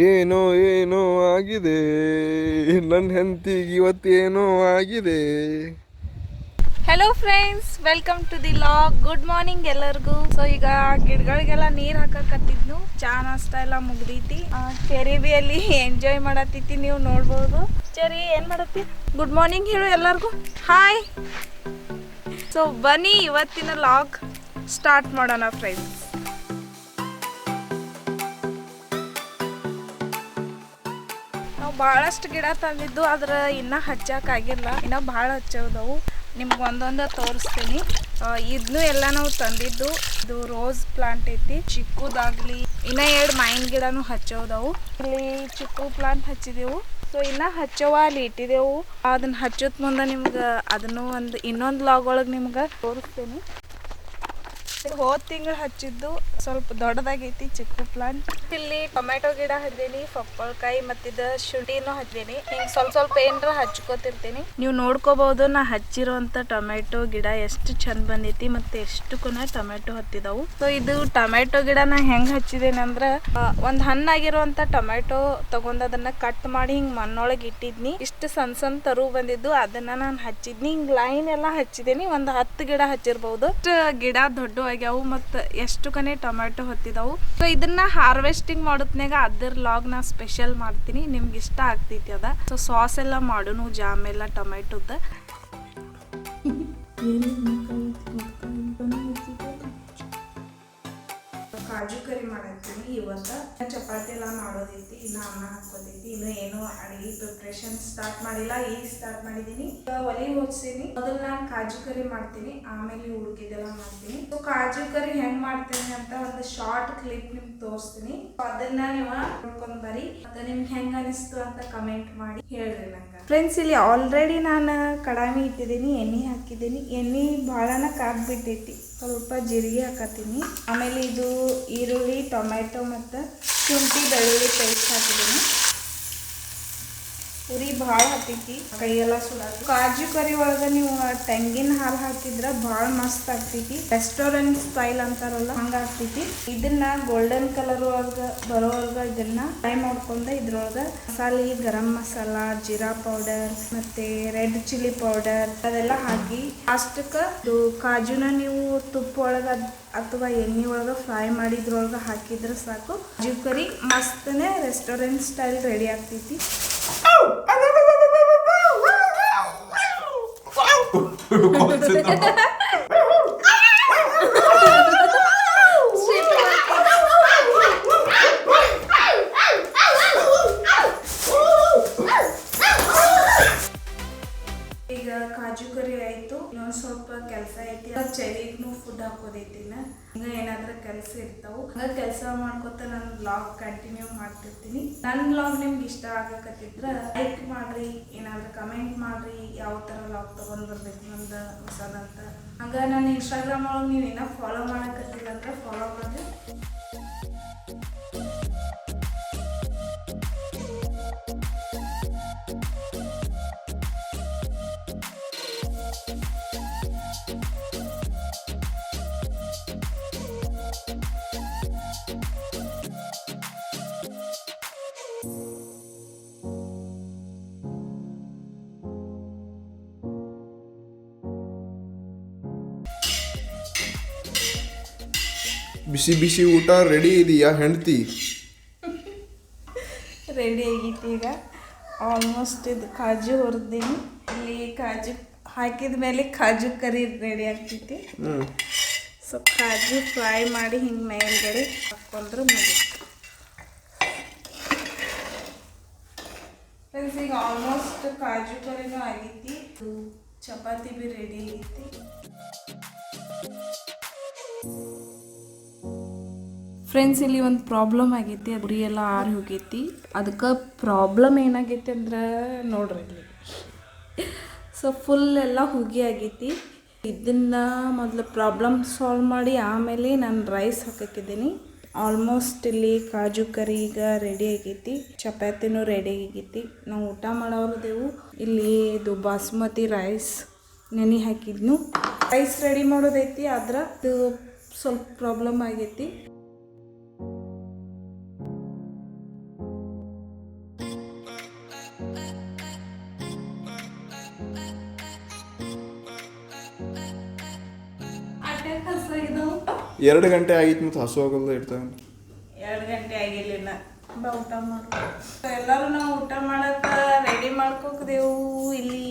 ಏನೋ ಏನೋ ಆಗಿದೆ. ನನ್ನ ಹೆಂತಿಗೆ ಇವತ್ತೇನೋ ಆಗಿದೆ. Hello friends welcome to the vlog good morning ಎಲ್ಲರಿಗೂ. ಸೊ ಈಗ ಗಿಡಗಳಿಗೆಲ್ಲ ನೀರು ಹಾಕಕತ್ತಿದ್ನು. ಚಾ ನಾಸ್ತಾ ಎಲ್ಲ ಮುಗ್ದೈತಿ. ಚೆರಿಬಿಯಲ್ಲಿ ಎಂಜಾಯ್ ಮಾಡತ್ತಿತಿ ನೀವು ನೋಡ್ಬೋದು. ಚೆರಿ, ಏನ್ ಮಾಡತ್ತಿ? ಗುಡ್ ಮಾರ್ನಿಂಗ್ ಹೇಳು ಎಲ್ಲರಿಗೂ. ಹಾಯ್ ಸೊ ಬನ್ನಿ ಇವತ್ತಿನ ಲಾಗ್ ಸ್ಟಾರ್ಟ್ ಮಾಡೋಣ ಫ್ರೆಂಡ್ಸ್ ಭಾಳಷ್ಟು ಗಿಡ ತಂದಿದ್ದು, ಆದ್ರೆ ಇನ್ನೂ ಹಚ್ಚಾಕಾಗಿಲ್ಲ ಇನ್ನ ಭಾಳ ಹಚ್ಚೋದವು. ನಿಮ್ಗೆ ಒಂದೊಂದು ತೋರಿಸ್ತೀನಿ. ಇದನ್ನು ಎಲ್ಲ ನಾವು ತಂದಿದ್ದು. ಇದು ರೋಸ್ ಪ್ಲಾಂಟ್ ಐತಿ. ಚಿಕ್ಕದಾಗ್ಲಿ ಇನ್ನ ಎರಡು ಮೈನ್ ಗಿಡನೂ ಹಚ್ಚೋದವು. ಇಲ್ಲಿ ಚಿಕ್ಕು ಪ್ಲಾಂಟ್ ಹಚ್ಚಿದೆವು. ಸೊ ಇನ್ನ ಹಚ್ಚವ ಅಲ್ಲಿ ಇಟ್ಟಿದೆವು. ಅದನ್ನ ಹಚ್ಚೋದ್ ಮುಂದೆ ನಿಮ್ಗೆ ಅದನ್ನು ಒಂದು ಇನ್ನೊಂದು ಲಾಗ್ ಒಳಗೆ ನಿಮ್ಗೆ ತೋರಿಸ್ತೀನಿ. ಹೋದ ತಿಂಗಳು ಹಚ್ಚಿದ್ದು. ಸ್ವಲ್ಪ ದೊಡ್ಡದಾಗೈತಿ ಚಿಕ್ಕ ಪ್ಲಾಂಟ್ ಇಲ್ಲಿ ಟೊಮೆಟೊ ಗಿಡ ಹಚ್ಚಿದೀನಿ ಪಪ್ಪಳಕಾಯಿ ಮತ್ತಿದ ಶುಂಠಿನೂ ಹಚ್ಚಿದೀನಿ ಹಿಂಗೆ ಸ್ವಲ್ಪ ಸ್ವಲ್ಪ ಏನರ ಹಚ್ಕೋತಿರ್ತೀನಿ. ನೀವು ನೋಡ್ಕೋಬಹುದು ನಾ ಹಚ್ಚಿರೋಂತ ಟೊಮೆಟೊ ಗಿಡ ಎಷ್ಟು ಚಂದ ಬಂದೈತಿ ಮತ್ತೆ ಎಷ್ಟು ಕೊನ ಟೊಮೆಟೊ ಹತ್ತಿದವು. ಸೊ ಇದು ಟೊಮೆಟೊ ಗಿಡ ನಾ ಹೆಂಗ್ ಹಚ್ಚಿದೇನೆ ಅಂದ್ರ ಒಂದು ಹಣ್ಣಾಗಿರುವಂತ ಟೊಮೆಟೊ ತಗೊಂಡ್ ಅದನ್ನ ಕಟ್ ಮಾಡಿ ಹಿಂಗ್ ಮಣ್ಣೊಳಗೆ ಇಟ್ಟಿದ್ನಿ. ಇಷ್ಟು ಸಣ್ಣ ಸಣ್ಣ ತರು ಬಂದಿದ್ದು ಅದನ್ನ ನಾನು ಹಚ್ಚಿದ್ನಿ. ಹಿಂಗ್ ಲೈನ್ ಎಲ್ಲ ಹಚ್ಚಿದೇನಿ ಒಂದು ಹತ್ತು ಗಿಡ ಹಚ್ಚಿರ್ಬಹುದು ಗಿಡ ದೊಡ್ಡ ಆಗ್ಯಾವು ಮತ್ತ ಎಷ್ಟು ಕನೆ ಟೊಮೆಟೊ ಹೊತ್ತಿದವು. ಸೊ ಇದನ್ನ ಹಾರ್ವೆಸ್ಟಿಂಗ್ ಮಾಡೋತ್ನಾಗ ಅದ್ರ ಲಾಗ್ ನಾ ಸ್ಪೆಷಲ್ ಮಾಡ್ತೀನಿ. ನಿಮ್ಗೆ ಇಷ್ಟ ಆಗ್ತೈತಿ ಅದ. ಸೊ ಸಾಸ್ ಎಲ್ಲ ಮಾಡೋನು, ಜಾಮ್ ಎಲ್ಲ ಟೊಮೆಟೊದ ಕರಿ ಮಾಡತ್ತೀನಿ. ಇವತ್ತ ಚಪಾತಿ ಎಲ್ಲ ಮಾಡೋದೈತಿ, ಇನ್ನ ಅನ್ನ ಹಾಕೋದೈತಿ ಇನ್ನು ಏನು ಅಡಿಗೆ ಪ್ರಿಪ್ರೇಷನ್ ಸ್ಟಾರ್ಟ್ ಮಾಡಿಲ್ಲ, ಈಗ ಸ್ಟಾರ್ಟ್ ಮಾಡಿದೀನಿ. ಒಲೆ ಹೊಡ್ಸೀನಿ. ಮೊದಲು ನಾನು ಕಾಜು ಕರಿ ಮಾಡ್ತೀನಿ, ಆಮೇಲೆ ಉಳ್ಕಿದೆಲ್ಲ ಮಾಡ್ತೀನಿ. ಸೊ ಕಾಜು ಕರಿ ಹೆಂಗ್ ಮಾಡ್ತೀನಿ ಅಂತ ಒಂದು ಶಾರ್ಟ್ ಕ್ಲಿಪ್ ನಿಮ್ಗೆ ತೋರಿಸ್ತೀನಿ. ಅದನ್ನ ನೀವು ನೋಡ್ಕೊಂಡ್ ಬರಿ ಮತ್ತೆ ನಿಮ್ಗೆ ಹೆಂಗ್ ಅನಿಸ್ತು ಅಂತ ಕಮೆಂಟ್ ಮಾಡಿ ಹೇಳ್ರಿ ನಂಗೆ. ಫ್ರೆಂಡ್ಸ್ ಇಲ್ಲಿ ಆಲ್ರೆಡಿ ನಾನು ಕಡಾಮಿ ಇಟ್ಟಿದ್ದೀನಿ ಎಣ್ಣೆ ಹಾಕಿದ್ದೀನಿ ಎಣ್ಣೆ ಭಾಳನ ಕಾದ್ಬಿಟ್ಟೈತಿ ಸ್ವಲ್ಪ ಜೀರಿಗೆ ಹಾಕತ್ತೀನಿ. ಆಮೇಲೆ ಇದು ಈರುಳ್ಳಿ ಟೊಮೆಟೊ ಮತ್ತು ಶುಂಠಿ ಬೆಳ್ಳುಳ್ಳಿ ಪೇಸ್ಟ್ ಹಾಕಿದ್ದೀನಿ. ಉರಿ ಭಾಳ ಹತ್ತೈತಿ, ಕೈಯೆಲ್ಲ ಸುಡಾಕ. ಕಾಜು ಕರಿ ಒಳಗ ನೀವು ತೆಂಗಿನ ಹಾಲು ಹಾಕಿದ್ರೆ ಭಾಳ ಮಸ್ತ್ ಆಗ್ತೈತಿ. ರೆಸ್ಟೋರೆಂಟ್ ಸ್ಟೈಲ್ ಅಂತಾರಲ್ಲ, ಹಂಗ ಆಗ್ತೈತಿ. ಇದನ್ನ ಗೋಲ್ಡನ್ ಕಲರ್ ಒಳಗ ಬರೋವರ್ಗ ಇದನ್ನ ಫ್ರೈ ಮಾಡ್ಕೊಂಡ ಇದ್ರೊಳಗ ಮಸಾಲೆ, ಗರಂ ಮಸಾಲ, ಜೀರಾ ಪೌಡರ್ ಮತ್ತೆ ರೆಡ್ ಚಿಲ್ಲಿ ಪೌಡರ್ ಅದೆಲ್ಲ ಹಾಕಿ ಅಷ್ಟಕ್ಕೆ ಕಾಜುನ ನೀವು ತುಪ್ಪ ಒಳಗ ಅಥವಾ ಎಣ್ಣೆ ಒಳಗ ಫ್ರೈ ಮಾಡಿದ್ರೊಳಗ ಹಾಕಿದ್ರೆ ಸಾಕು. ಕಾಜು ಕರಿ ಮಸ್ತನೇ ರೆಸ್ಟೋರೆಂಟ್ ಸ್ಟೈಲ್ ರೆಡಿ ಆಗ್ತೈತಿ. Eu gosto de ಕಾಜು ಕರಿ ಆಯ್ತು. ಇನ್ನೊಂದ್ ಸ್ವಲ್ಪ ಕೆಲಸ ಐತಿ. ಚಳಿಗೂ ಫುಡ್ ಹಾಕೋದೈತಿ ಹಂಗ ಏನಾದ್ರೂ ಕೆಲಸ ಇರ್ತಾವು. ಹಂಗ ಕೆಲಸ ಮಾಡ್ಕೊತ ನಾನು ಬ್ಲಾಗ್ ಕಂಟಿನ್ಯೂ ಮಾಡ್ತಿರ್ತೀನಿ. ನನ್ನ ಬ್ಲಾಗ್ ನಿಮ್ಗೆ ಇಷ್ಟ ಆಗಕತ್ತಿದ್ರ ಲೈಕ್ ಮಾಡ್ರಿ, ಏನಾದ್ರೂ ಕಮೆಂಟ್ ಮಾಡ್ರಿ, ಯಾವ ತರ ಬ್ಲಾಗ್ ತಗೊಂಡ್ ಬರ್ಬೇಕು ನಮ್ದು ಹೊಸದಂತ ಹಂಗ ನನ್ನ ಇನ್ಸ್ಟಾಗ್ರಾಮ್ ಒಳಗೆ ನೀವ್ ಏನೋ ಫಾಲೋ ಮಾಡಕತ್ತಿಲ್ಲ ಅಂದ್ರೆ ಫಾಲೋ ಮಾಡ್ರಿ. ಬಿಸಿ ಬಿಸಿ ಊಟ ರೆಡಿ ಇದೆಯಾ ಹೆಂಡತಿ? ರೆಡಿ ಆಗಿತ್ತು ಈಗ. ಆಲ್ಮೋಸ್ಟ್ ಇದು ಕಾಜು ಹುರಿದೀನಿ. ಇಲ್ಲಿ ಕಾಜು ಹಾಕಿದ ಮೇಲೆ ಕಾಜು ಕರಿ ರೆಡಿ ಆಗ್ತೈತಿ. ಸೊ ಕಾಜು ಫ್ರೈ ಮಾಡಿ ಹಿಂಗೆ ಮೇಲ್ಗಡೆ ಹಾಕೊಂಡ್ರೆ ಮುಗಿತು. ಫ್ರೆಂಡ್ಸ್ ಈಗ ಆಲ್ಮೋಸ್ಟ್ ಕಾಜು ಕರಿನೂ ಆಗೈತಿ. ಚಪಾತಿ ಬಿ ರೆಡಿ ಆಗೈತಿ. ಫ್ರೆಂಡ್ಸ್ ಇಲ್ಲಿ ಒಂದು ಪ್ರಾಬ್ಲಮ್ ಆಗೈತಿ ಉರಿ ಎಲ್ಲ ಆರಿ ಹೋಗೈತಿ. ಅದಕ್ಕೆ ಪ್ರಾಬ್ಲಮ್ ಏನಾಗೈತಿ ಅಂದ್ರೆ ನೋಡ್ರಿ ಇಲ್ಲಿ. ಸೊ ಫುಲ್ ಎಲ್ಲ ಹುಗಿ ಆಗೈತಿ. ಇದನ್ನ ಮೊದಲು ಪ್ರಾಬ್ಲಮ್ ಸಾಲ್ವ್ ಮಾಡಿ ಆಮೇಲೆ ನಾನು ರೈಸ್ ಹಾಕಕ್ಕಿದ್ದೀನಿ. ಆಲ್ಮೋಸ್ಟ್ ಇಲ್ಲಿ ಕಾಜು ಕರಿ ಈಗ ರೆಡಿ ಆಗೈತಿ, ಚಪಾತಿನೂ ರೆಡಿ ಆಗೈತಿ. ನಾವು ಊಟ ಮಾಡೋರ್ದೇವು ಇಲ್ಲಿ ಇದು ಬಾಸುಮತಿ ರೈಸ್ ನೆನೆ ಹಾಕಿದ್ನು. ರೈಸ್ ರೆಡಿ ಮಾಡೋದೈತಿ, ಆದ್ರೆ ಸ್ವಲ್ಪ ಪ್ರಾಬ್ಲಮ್ ಆಗೈತಿ. ಎರಡು ಗಂಟೆ ಆಗಿತ್ತು ಮತ್ತು ಹಸು ಹೋಗಲ್ಲ ಇರ್ತಾವೆ ಎರಡು ಗಂಟೆ ಆಗಿರ್ಲಿಲ್ಲ ಬಾ ಊಟ ಮಾಡ್ಕೊ ಎಲ್ಲರೂ ನಾವು ಊಟ ಮಾಡಕ್ಕ ರೆಡಿ ಮಾಡ್ಕೋಕದೇವು. ಇಲ್ಲಿ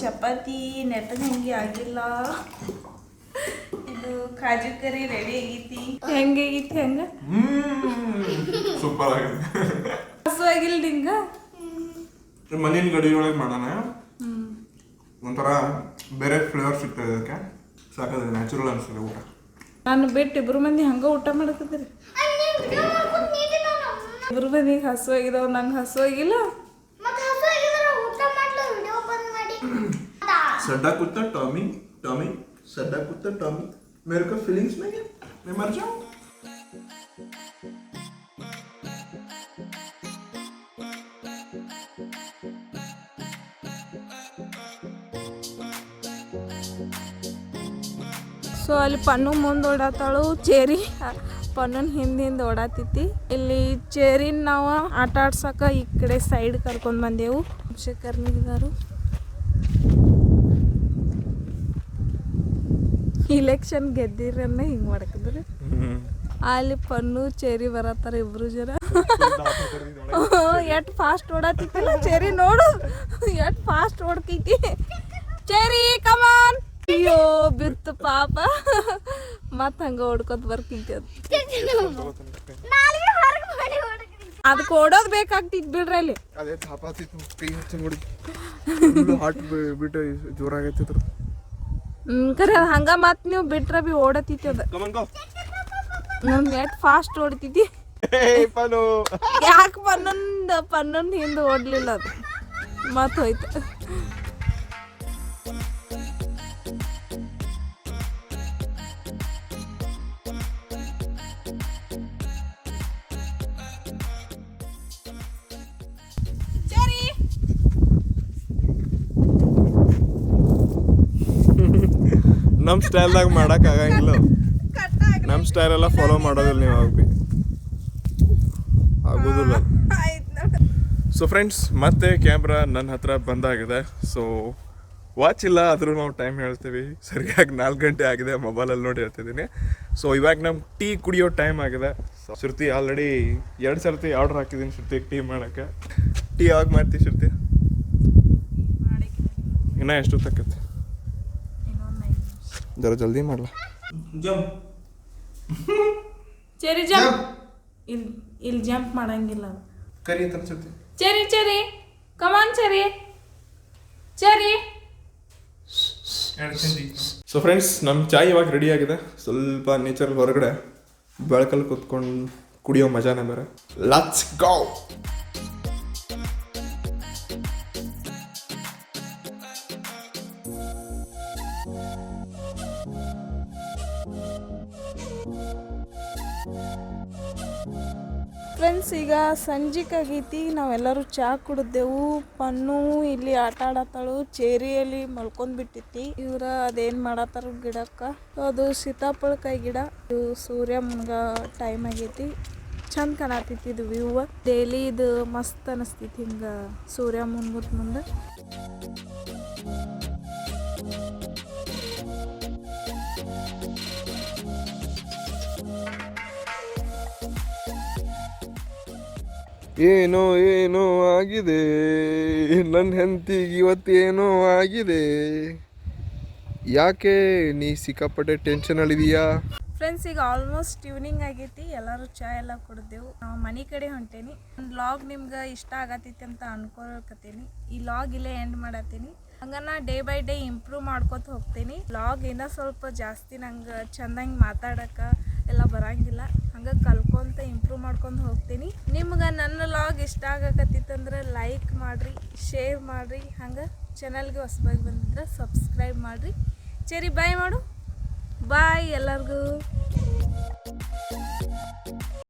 ಚಪಾತಿ ನೆಟ್ಟಗೆ ಹಂಗೆ ಆಗಿಲ್ಲ. ಇದು ಕಾಜು ಕರಿ ರೆಡಿ ಆಗೈತಿ. ಹೆಂಗೆ ಆಗೈತಿ ಹಂಗ? ಸೂಪರ್ ಆಗಿದೆ. ಹಸು ಆಗಿಲ್ಲ ನಿಂಗ? ಮಣ್ಣಿನ ಗಡಿ ಒಳಗೆ ಮಾಡೋಣ. ಒಂಥರ ಬೇರೆ ಫ್ಲೇವರ್ ಸಿಗ್ತದೆ ಅದಕ್ಕೆ. ಸಾಕಾದ್ರೆ ನ್ಯಾಚುರಲ್ ಅನಿಸ್ತದೆ ಊಟ. ನಾನು ಬಿಟ್ಟು ಇಬ್ರು ಮಂದಿ ಹಂಗ ಊಟ ಮಾಡಕತ್ತೀರಿ ಇಬ್ರು ಮಂದಿಗೆ ಹಸು ಆಗಿದಾವ ನಂಗೆ ಹಸು ಆಗಿಲ್ಲ सड्डा कुत्ता टॉमी टॉमी सड्डा कुत्ता टॉमी मेरे को फीलिंग्स नहीं है मैं मर जाऊं ಸೊ ಅಲ್ಲಿ ಪನ್ನು ಮುಂದೆ ಓಡಾತಾಳು ಚೇರಿ ಪನ್ನನ್ ಹಿಂದೆ ಹಿಂದೆ ಓಡಾತಿತಿ ಇಲ್ಲಿ ಚೇರಿನ ನಾವು ಆಟ ಆಡ್ಸಕ ಈ ಕಡೆ ಸೈಡ್ ಕರ್ಕೊಂಡ್ ಬಂದೆವು. ಶಿಖರ್ನಿಗಾರು ಇಲೆಕ್ಷನ್ ಗೆದ್ದಿರನ್ನ ಹಿಂಗೆ ಮಾಡ್ಕಿದ್ರು. ಅಲ್ಲಿ ಪನ್ನು, ಚೇರಿ ಬರತ್ತಾರ ಇಬ್ರು ಜನ. ಎಟ್ ಫಾಸ್ಟ್ ಓಡಾತಿತ್ತಲ್ಲ ಚೇರಿ ನೋಡು. ಎಟ್ ಫಾಸ್ಟ್ ಓಡ್ತೈತಿ ಚೇರಿ ಕಮಾನ್ ಅಯ್ಯೋ ಬಿತ್ತು ಪಾಪ. ಮತ್ ಹಂಗ ಓಡ್ಕೊತ ಬರ್ತಿದ್ದೆ ಅದು ಅದಕ್ಕೆ ಓಡೋದ್ ಬೇಕಾಗ್ತಿತ್ತು ಬಿಡ್ರಿ ಅಲ್ಲಿ. ಅದೇ ತಾಪಾತಿತ್ತು ಕೈ ಹಚ್ಚ ನೋಡಿ. ಹಾಟ್ ಬಿಟ್ಟು ಜೋರಾಗೈತೆ ಅದ್ರ ಹ್ಮ್ ಕರೆ ಅದ್ ಹಂಗ ಮತ್ ನೀವು ಬಿಟ್ರ ಬಿ ಓಡತಿತ್ತು ಅದ. ನಮ್ ಎಟ್ ಫಾಸ್ಟ್ ಓಡ್ತಿದ್ದಿ. ಯಾಕೆ ಪನ್ನೊಂದ್ ಪನ್ನೊಂದ್ ಹಿಂದೆ ಓಡ್ಲಿಲ್ಲ ಅದು. ಮತ್ ಹೋಯ್ತು. ನಮ್ಮ ಸ್ಟೈಲ್ದಾಗ ಮಾಡಕ್ ಆಗಂಗಿಲ್ಲ ನಮ್ಮ ಸ್ಟೈಲ್ ಎಲ್ಲ ಫಾಲೋ ಮಾಡೋದಿಲ್ಲ ನೀವು ಆಗ ಬಿ ಆಗೋದಿಲ್ಲ ಸೊ ಫ್ರೆಂಡ್ಸ್ ಮತ್ತೆ ಕ್ಯಾಮ್ರಾ ನನ್ನ ಹತ್ರ ಬಂದಾಗಿದೆ. ಸೊ ವಾಚ್ ಇಲ್ಲ, ಆದರೂ ನಾವು ಟೈಮ್ ಹೇಳ್ತೀವಿ. ಸರಿಯಾಗಿ ನಾಲ್ಕು ಗಂಟೆ ಆಗಿದೆ ಮೊಬೈಲಲ್ಲಿ ನೋಡಿ ಹೇಳ್ತಿದ್ದೀನಿ. ಸೊ ಇವಾಗ ನಮ್ಮ ಟೀ ಕುಡಿಯೋ ಟೈಮ್ ಆಗಿದೆ. ಸೊ ಶ್ರುತಿ ಆಲ್ರೆಡಿ ಎರಡು ಸರ್ತಿ ಆರ್ಡರ್ ಹಾಕಿದ್ದೀನಿ ಶ್ರುತಿ, ಟೀ ಮಾಡೋಕ್ಕೆ. ಟೀ ಯಾವಾಗ ಮಾಡ್ತೀವಿ ಶ್ರುತಿ? ಇನ್ನೂ ಎಷ್ಟು ತಕ್ಕತ್ತೆ ಜರ ಜಲ್ದಿ ಜಂಪ್ ಚೆರಿ ಜಂಪ್ ಇಲ್ಲಿ ಇಲ್ಲಿ ಜಂಪ್ ಮಾಡಂಗಿಲ್ಲ ಕರಿ ಅಂತ Shruti Cherry Cherry come on Cherry Cherry so friends ನಮ್ಮ ಚಾಯ್ ಇವಾಗ ರೆಡಿ ಆಗಿದೆ. ಸ್ವಲ್ಪ ನೇಚರ್ ಹೊರಗಡೆ ಬೆಳಕಲ್ಲಿ ಕುತ್ಕೊಂಡು ಕುಡಿಯೋ ಮಜಾನೇ ಬೇರೆ. ಲಟ್ಸ್ ಗೋ ಫ್ರೆಂಡ್ಸ್, ಈಗ ಸಂಜೆಕಾಗೈತಿ ನಾವೆಲ್ಲರೂ ಚಹಾ ಕುಡಿದೆವು, ಪನ್ನು, ಇಲ್ಲಿ ಆಟ ಆಡತ್ತಾಳು ಚೇರಿಯಲ್ಲಿ ಮಲ್ಕೊಂಡ್ ಬಿಟ್ಟಿತಿ ಇವ್ರ ಅದೇನ್ ಮಾಡತ್ತಾರ ಗಿಡಕ್ಕ. ಅದು ಸೀತಾಫಳಕಾಯಿ ಗಿಡ. ಇದು ಸೂರ್ಯ ಮುನ್ಗ ಟೈಮ್ ಆಗೈತಿ. ಚಂದ ಕಾಣತೈತಿ ಇದು ವ್ಯೂ ಡೈಲಿ ಇದು ಮಸ್ತ್ ಅನಸ್ತೈತಿ ಹಿಂಗ ಸೂರ್ಯ ಮುನ್ಗುತ್ ಮುಂದೆ. ಏನೋ ಏನೋ ಆಗಿದೆ. ನನ್ನ ಹೆಂತಿಗೆ ಇವತ್ತೇನೋ ಆಗಿದೆ. ಯಾಕೆ ನೀ ಸಿಕ್ಕಾಪಟ್ಟೆ ಟೆನ್ಷನಲ್ಲಿದೀಯಾ ಫ್ರೆಂಡ್ಸ್ ಈಗ ಆಲ್ಮೋಸ್ಟ್ ಈವ್ನಿಂಗ್ ಆಗೈತಿ. ಎಲ್ಲರೂ ಚಾ ಎಲ್ಲ ಕುಡ್ದೆವು. ನಾವು ಮನೆ ಕಡೆ ಹೊಂಟೇನಿ. ಒಂದು ಲಾಗ್ ನಿಮ್ಗೆ ಇಷ್ಟ ಆಗತ್ತೈತಿ ಅಂತ ಅನ್ಕೊಳಕತ್ತೀನಿ. ಈ ಲಾಗ್ ಇಲ್ಲೇ ಎಂಡ್ ಮಾಡತ್ತೀನಿ. ಹಂಗ ನಾ ಡೇ ಬೈ ಡೇ ಇಂಪ್ರೂವ್ ಮಾಡ್ಕೊತ ಹೋಗ್ತೀನಿ. ಬ್ಲಾಗ್ ಇನ್ನೂ ಸ್ವಲ್ಪ ಜಾಸ್ತಿ ನಂಗೆ ಚಂದಂಗೆ ಮಾತಾಡಕ ಎಲ್ಲ ಬರಂಗಿಲ್ಲ. ಹಂಗೆ ಕಲ್ಕೊಂತ ಇಂಪ್ರೂವ್ ಮಾಡ್ಕೊಂಡು ಹೋಗ್ತೀನಿ. ನಿಮ್ಗೆ ನನ್ನ ಲಾಗ್ ಇಷ್ಟ ಆಗಕತ್ತಿತ್ತಂದ್ರೆ ಲೈಕ್ ಮಾಡಿರಿ ಶೇರ್ ಮಾಡಿರಿ. ಹಂಗೆ ಚಾನಲ್ಗೆ ಹೊಸಬಾಗಿ ಬಂದಿದ್ರೆ ಸಬ್ಸ್ಕ್ರೈಬ್ ಮಾಡಿರಿ. ಸರಿ ಬಾಯ್ ಮಾಡು. ಬಾಯ್ ಎಲ್ಲರಿಗೂ.